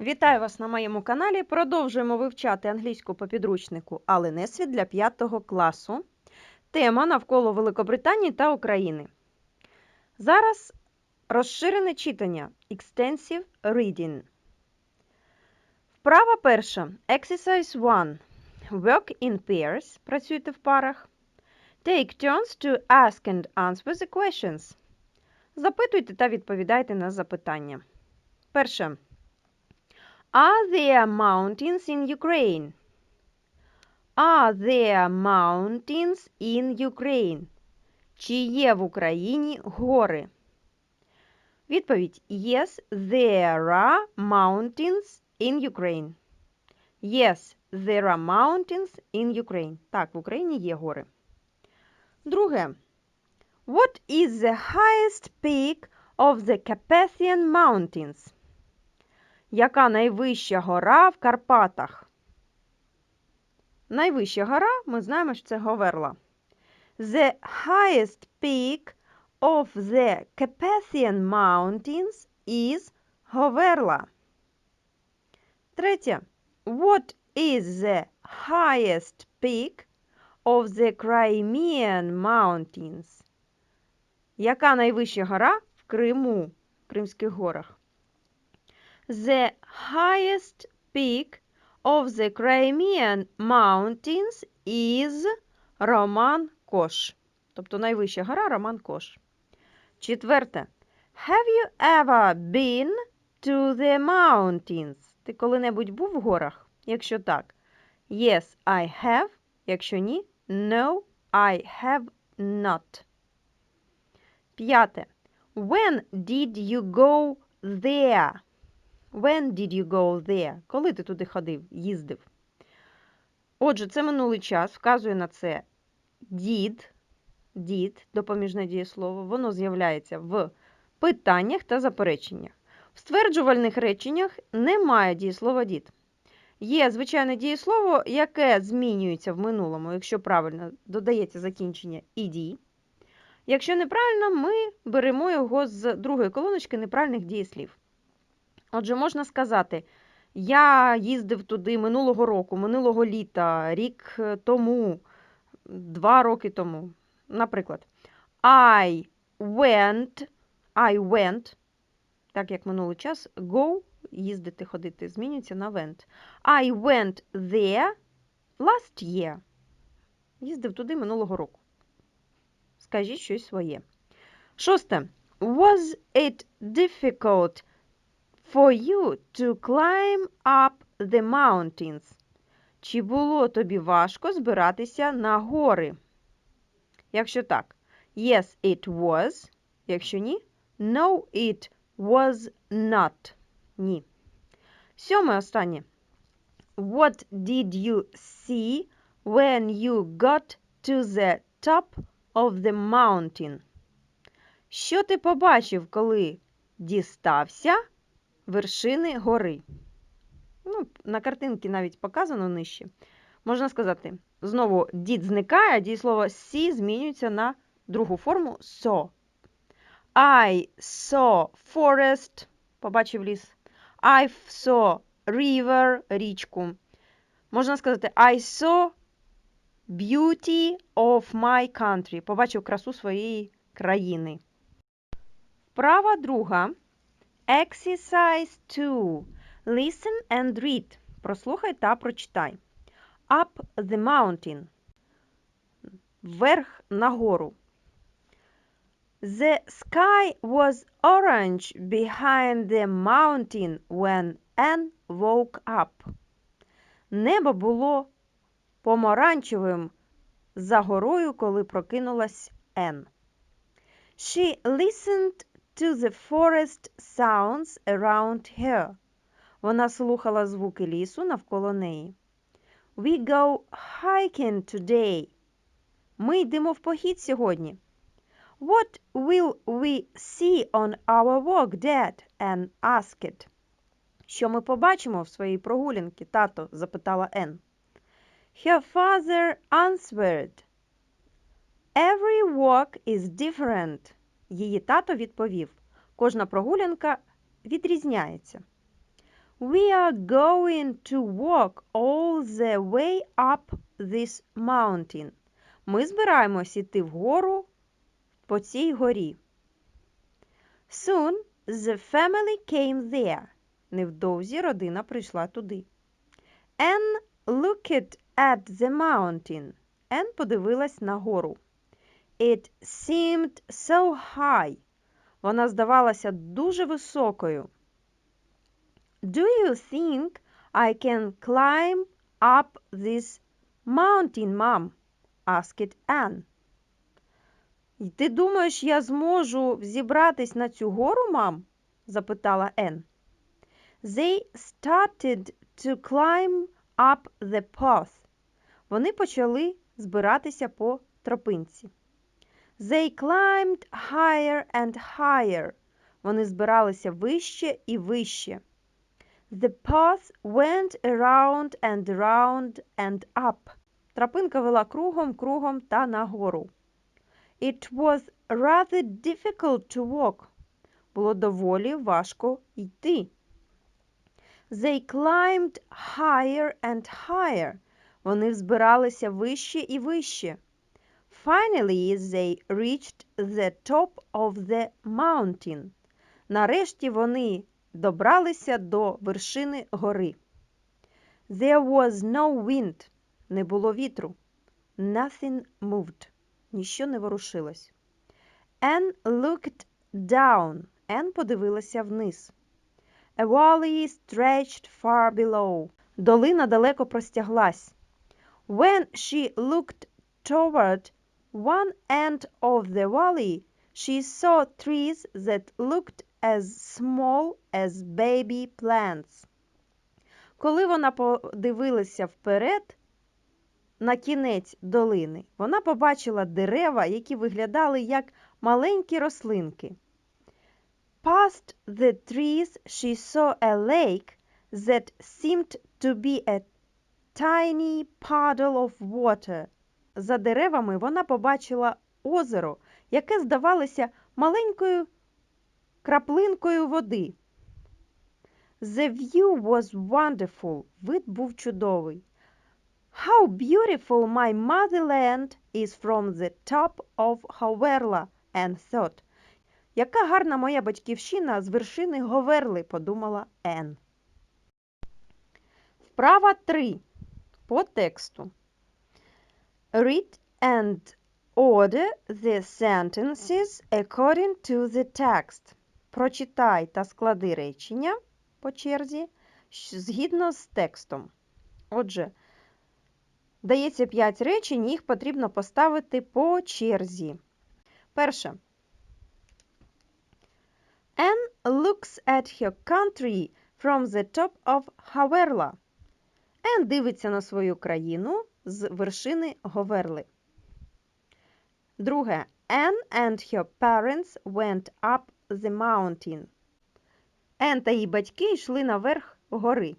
Вітаю вас на моєму каналі. Продовжуємо вивчати англійську по підручнику Але Несвіт для 5 класу. Тема навколо Великобританії та України. Зараз розширене читання Extensive Reading. Вправа перша. Exercise 1. Work in pairs. Працюйте в парах. Take turns to ask and answer the questions. Запитуйте та відповідайте на запитання. Перше. Are there mountains in Ukraine? Are there mountains in Ukraine? Чи є в Україні гори? Відповідь Yes, there are mountains in Ukraine. Yes, there are mountains in Ukraine. Так, в Україні є гори. Друге. What is the highest peak of the Carpathian Mountains? Яка найвища гора в Карпатах? Найвища гора, ми знаємо, що це Говерла. The highest peak of the Carpathian Mountains is Говерла. Третє. What is the highest peak of the Crimean Mountains? Яка найвища гора в Криму, в Кримських горах? The highest peak of the Crimean Mountains is Роман Кош. Тобто найвища гора Роман Кош. Четверте. Have you ever been to the mountains? Ти коли-небудь був в горах? Якщо так, yes, I have. Якщо ні, no, I have not. П'яте. When did you go there? When did you go there? Коли ти туди ходив, їздив? Отже, це минулий час, вказує на це did, did, допоміжне дієслово. Воно з'являється в питаннях та запереченнях. В стверджувальних реченнях немає дієслова did. Є звичайне дієслово, яке змінюється в минулому, якщо правильно додається закінчення ed. Якщо неправильно, ми беремо його з другої колоночки неправильних дієслів. Отже, можна сказати, я їздив туди минулого року, минулого літа, рік е, тому, два роки тому. Наприклад, I went, I went, так як минулий час, go, їздити, ходити, змінюється на went. I went there last year. Їздив туди минулого року. Скажіть щось своє. Шосте. Was it difficult for you to climb up the mountains? Чи було тобі важко збиратися на гори? Якщо так, yes, it was. Якщо ні, no, it was not. Ні. Сьоме останнє. What did you see when you got to the top of the mountain? Що ти побачив, коли дістався вершини гори? Ну, на картинці навіть показано нижче. Можна сказати, знову дід зникає, дієслово see змінюється на другу форму saw. I saw forest, побачив ліс. I saw river, річку. Можна сказати, I saw beauty of my country. Побачив красу своєї країни. Вправа друга. Exercise 2. Listen and read. Прослухай та прочитай. Up the mountain. Вверх нагору. The sky was orange behind the mountain when Anne woke up. Небо було помаранчевим за горою, коли прокинулась Ен. She listened to the forest sounds around her. Вона слухала звуки лісу навколо неї. We go hiking today. Ми йдемо в похід сьогодні. What will we see on our walk, Dad? Anne asked. Що ми побачимо в своїй прогулянці, тато? запитала Ен. Her father answered. Every walk is different. Її тато відповів. Кожна прогулянка відрізняється. We are going to walk all the way up this mountain. Ми збираємось іти вгору по цій горі. Soon the family came there. Невдовзі родина прийшла туди. Anne looked at the mountain. Anne подивилась на гору. It seemed so high. Вона здавалася дуже високою. Do you think I can climb up this mountain, Mom? asked Anne. «І Ти думаєш, я зможу взібратись на цю гору, мам? запитала Ен. They started to climb up the path. Вони почали збиратися по тропинці. They climbed higher and higher. Вони збиралися вище і вище. The path went around and around and up. Тропинка вела кругом, кругом та нагору. It was rather difficult to walk. Було доволі важко йти. They climbed higher and higher. Вони взбиралися вище і вище. Finally, they reached the top of the mountain. Нарешті вони добралися до вершини гори. There was no wind. Не було вітру. Nothing moved. Ніщо не ворушилось. Anne looked down. Anne подивилася вниз. A valley stretched far below. Долина далеко простяглась. When she looked toward one end of the valley, she saw trees that looked as small as baby plants. Коли вона подивилася вперед, на кінець долини, вона побачила дерева, які виглядали як маленькі рослинки. Past the trees she saw a lake that seemed to be a tiny puddle of water. За деревами вона побачила озеро, яке здавалося маленькою краплинкою води. The view was wonderful. Вид був чудовий. How beautiful my motherland is from the top of Hoverla, and thought. Яка гарна моя батьківщина з вершини Говерли, подумала Ен. Вправа 3. По тексту. Read and order the sentences according to the text. Прочитай та склади речення по черзі згідно з текстом. Отже, Дається 5 речень, їх потрібно поставити по черзі. Перше. Anne looks at her country from the top of Haverla. Anne дивиться на свою країну з вершини Говерли. Друге. Anne and her parents went up the mountain. Anne та її батьки йшли наверх гори.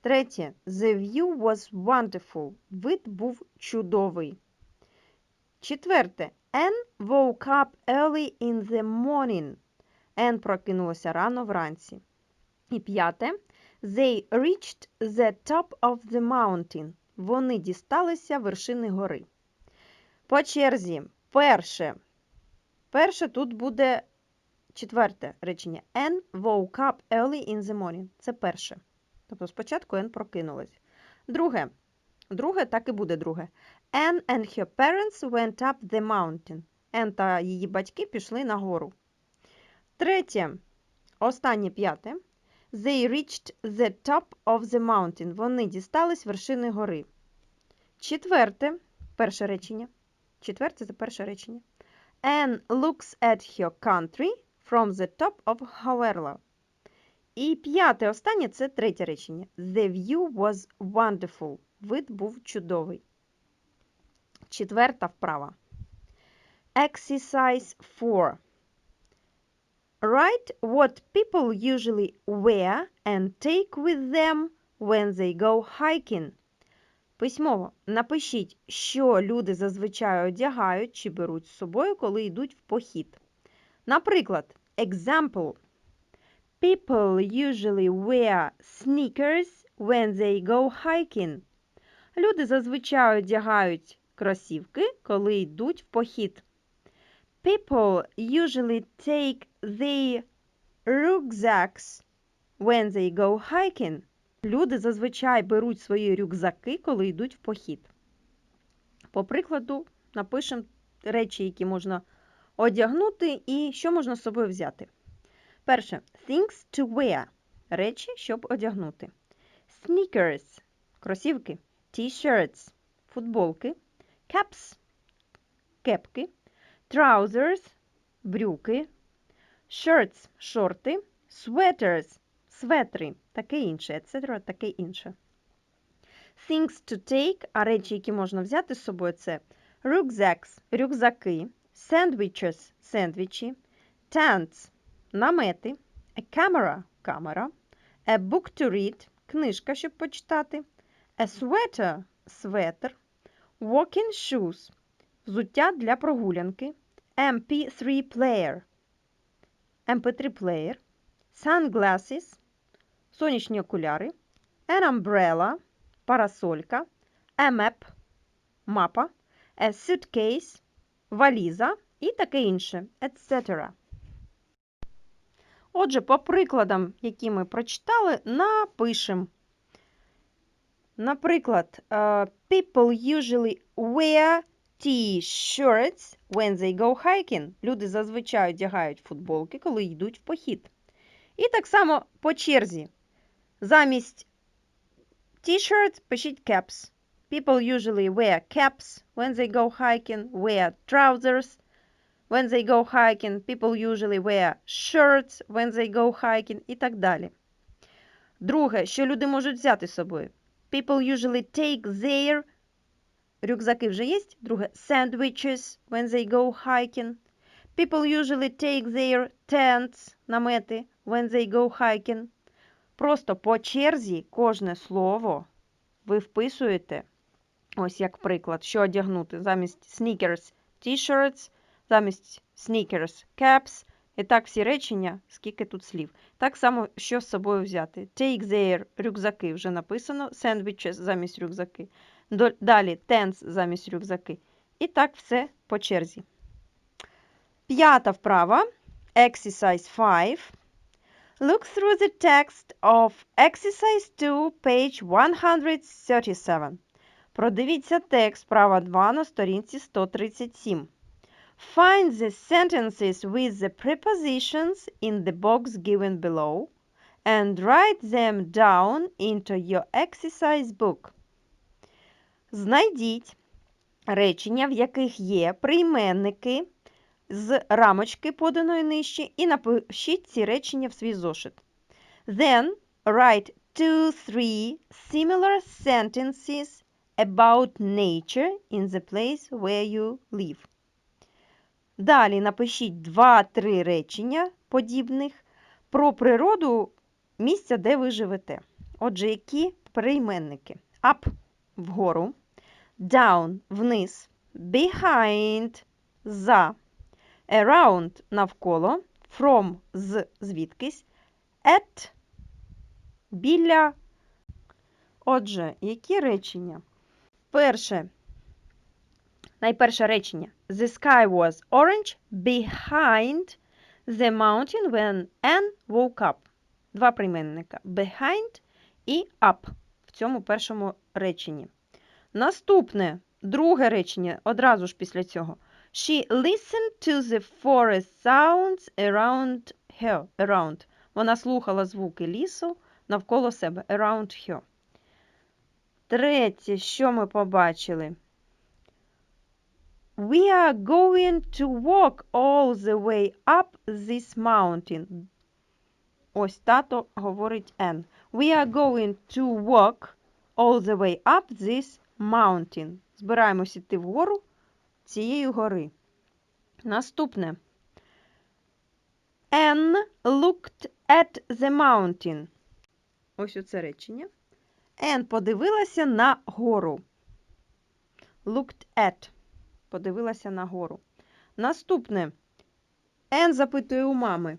Третє. The view was wonderful. Вид був чудовий. Четверте. Anne woke up early in the morning. Anne прокинулася рано вранці. І п'яте. They reached the top of the mountain. Вони дісталися вершини гори. По черзі. Перше. Перше тут буде четверте речення. Anne woke up early in the morning. Це перше. Тобто спочатку Ен прокинулась. Друге. Друге, так і буде друге. Anne and her parents went up the mountain. Ен та її батьки пішли на гору. Третє. Останнє п'яте. They reached the top of the mountain. Вони дістались вершини гори. Четверте. Перше речення. Четверте це перше речення. Anne looks at her country from the top of Haverla. І п'яте останнє це третє речення. The view was wonderful. Вид був чудовий. Четверта вправа. Exercise 4. Write what people usually wear and take with them when they go hiking. Письмово напишіть, що люди зазвичай одягають чи беруть з собою, коли йдуть в похід. Наприклад, example People usually wear sneakers when they go hiking. Люди зазвичай одягають кросівки, коли йдуть в похід. People usually take their rucksacks when they go hiking. Люди зазвичай беруть свої рюкзаки, коли йдуть в похід. По прикладу, напишемо речі, які можна одягнути, і що можна з собою взяти. Перше things to wear речі, щоб одягнути. Sneakers кросівки, t-shirts футболки, caps кепки, trousers брюки, shirts шорти, sweaters светри, таке інше, etc., таке інше. Things to take, а речі, які можна взяти з собою, це rucksacks – рюкзаки, sandwiches – сендвічі, tents – намети, a camera – камера, a book to read – книжка, щоб почитати, a sweater – светр, walking shoes – взуття для прогулянки, MP3 player – MP3 плеєр, sunglasses – сонячні окуляри, an umbrella – парасолька, a map – мапа, a suitcase – валіза. І таке інше, etc. Отже, по прикладам, які ми прочитали, напишемо. Наприклад, е, people usually wear t-shirts when they go hiking. Люди зазвичай одягають футболки, коли йдуть в похід. І так само по черзі. Замість t-shirt пишіть caps. People usually wear caps when they go hiking, wear trousers when they go hiking. People usually wear shirts when they go hiking і так далі. Друге, що люди можуть взяти з собою. People usually take their рюкзаки вже є. Друге, sandwiches when they go hiking. People usually take their tents, намети, when they go hiking. Просто по черзі кожне слово ви вписуєте, ось як приклад, що одягнути замість sneakers t-shirts, замість sneakers caps. І так всі речення, скільки тут слів. Так само, що з собою взяти. Take their рюкзаки вже написано, sandwiches замість рюкзаки. Далі tents замість рюкзаки. І так все по черзі. П'ята вправа. Exercise 5. Look through the text of exercise 2, page 137. Продивіться текст справа 2 на сторінці 137. Find the sentences with the prepositions in the box given below and write them down into your exercise book. Знайдіть речення, в яких є прийменники з рамочки, поданої нижче, і напишіть ці речення в свій зошит. Then write two, three similar sentences about nature in the place where you live. Далі напишіть два-три речення подібних про природу місця, де ви живете. Отже, які прийменники? Up – вгору, down – вниз, behind – за, around – навколо, from – з звідкись, at – біля. Отже, які речення? Перше. Найперше речення. The sky was orange behind the mountain when Anne woke up. Два прийменника. Behind і up цьому першому реченні. Наступне, друге речення, одразу ж після цього. She listened to the forest sounds around her. Around. Вона слухала звуки лісу навколо себе. Around her. Третє, що ми побачили? We are going to walk all the way up this mountain. Ось тато говорить N. We are going to walk all the way up this mountain. Збираємось іти вгору цієї гори. Наступне. Anne looked at the mountain. Ось оце речення. Anne подивилася на гору. Looked at. Подивилася на гору. Наступне. Ен запитує у мами.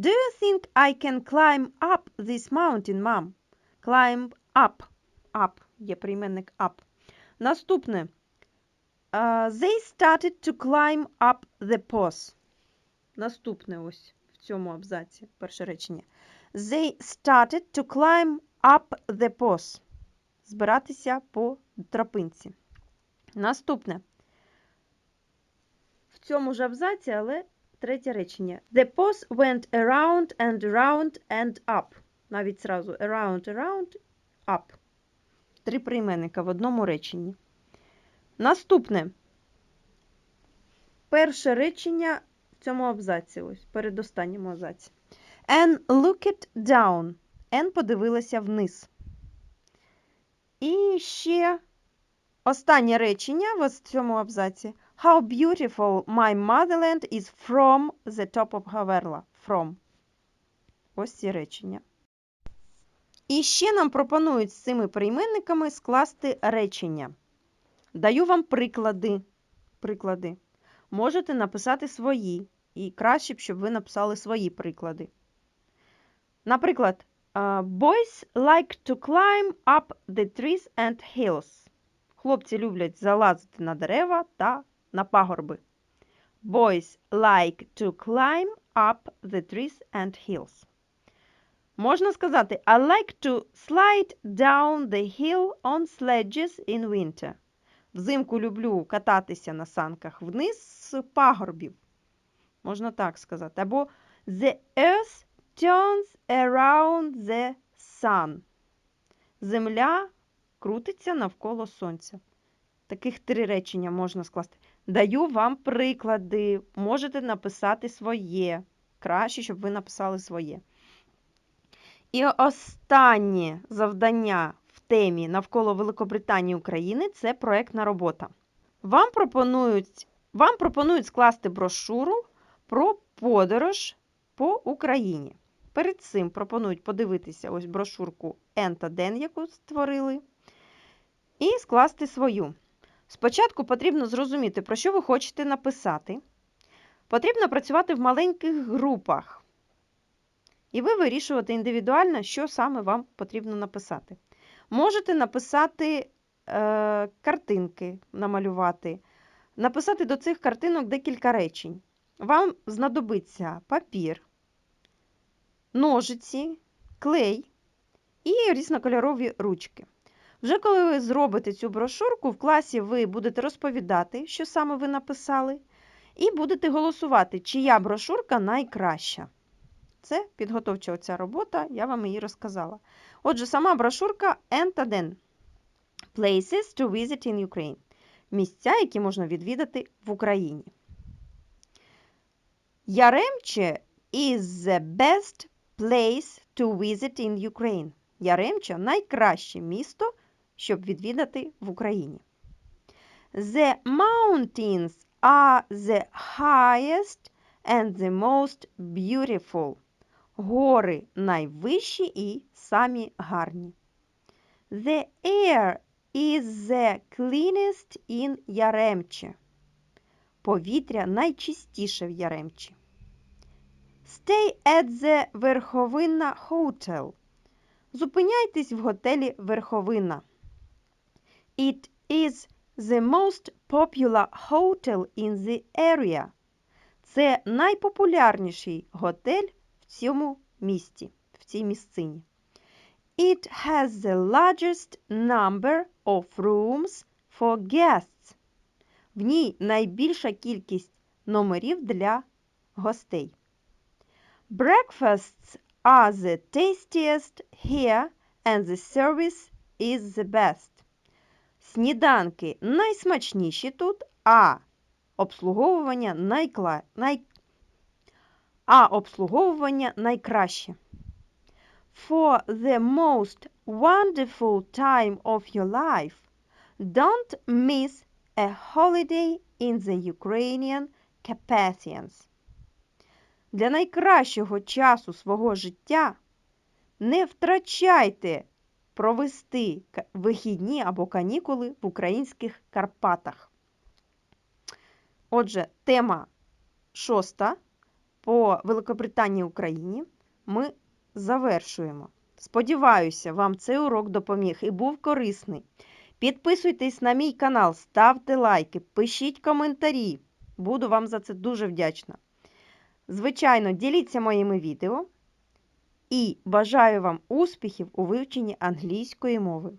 Do you think I can climb up this mountain, mom? Climb up. Up. Є прийменник up. Наступне. Uh, they started to climb up the post. Наступне ось в цьому абзаці. Перше речення. They started to climb up the post. Збиратися по тропинці. Наступне. В цьому ж абзаці, але третє речення. The post went around and around and up. Навіть зразу around, around, up. Три прийменника в одному реченні. Наступне. Перше речення в цьому абзаці, ось, передостанньому абзаці. Anne looked down. Anne подивилася вниз. І ще останнє речення в цьому абзаці. How beautiful my motherland is from the top of Haverla. From. Ось ці речення. І ще нам пропонують з цими прийменниками скласти речення. Даю вам приклади. Приклади. Можете написати свої. І краще б, щоб ви написали свої приклади. Наприклад, Boys like to climb up the trees and hills. Хлопці люблять залазити на дерева та на пагорби. Boys like to climb up the trees and hills. Можна сказати I like to slide down the hill on sledges in winter. Взимку люблю кататися на санках вниз з пагорбів. Можна так сказати. Або The earth turns around the sun. Земля крутиться навколо сонця. Таких три речення можна скласти. Даю вам приклади. Можете написати своє. Краще, щоб ви написали своє. І останнє завдання в темі навколо Великобританії України це проєктна робота. Вам пропонують, вам пропонують скласти брошуру про подорож по Україні. Перед цим пропонують подивитися ось брошурку Ен та Ден, яку створили, і скласти свою. Спочатку потрібно зрозуміти, про що ви хочете написати. Потрібно працювати в маленьких групах. І ви вирішувати індивідуально, що саме вам потрібно написати. Можете написати е, картинки, намалювати, написати до цих картинок декілька речень. Вам знадобиться папір, ножиці, клей і різнокольорові ручки. Вже коли ви зробите цю брошурку, в класі ви будете розповідати, що саме ви написали, і будете голосувати, чия брошурка найкраща. Це підготовча оця робота, я вам її розказала. Отже, сама брошурка Ентаден. Places to visit in Ukraine. Місця, які можна відвідати в Україні. Яремче is the best place to visit in Ukraine. Яремче найкраще місто, щоб відвідати в Україні. The mountains are the highest and the most beautiful. Гори найвищі і самі гарні. The air is the cleanest in Яремче. Повітря найчистіше в Яремчі. Stay at the Верховина Hotel. Зупиняйтесь в готелі Верховина. It is the most popular hotel in the area. Це найпопулярніший готель в цьому місті, в цій місцині. It has the largest number of rooms for guests. В ній найбільша кількість номерів для гостей. Breakfasts are the tastiest here and the service is the best. Сніданки найсмачніші тут, а обслуговування найкла... най... а обслуговування найкраще. For the most wonderful time of your life, don't miss a holiday in the Ukrainian Carpathians. Для найкращого часу свого життя не втрачайте провести вихідні або канікули в українських Карпатах. Отже, тема шоста по Великобританії Україні ми завершуємо. Сподіваюся, вам цей урок допоміг і був корисний. Підписуйтесь на мій канал, ставте лайки, пишіть коментарі. Буду вам за це дуже вдячна. Звичайно, діліться моїми відео і бажаю вам успіхів у вивченні англійської мови.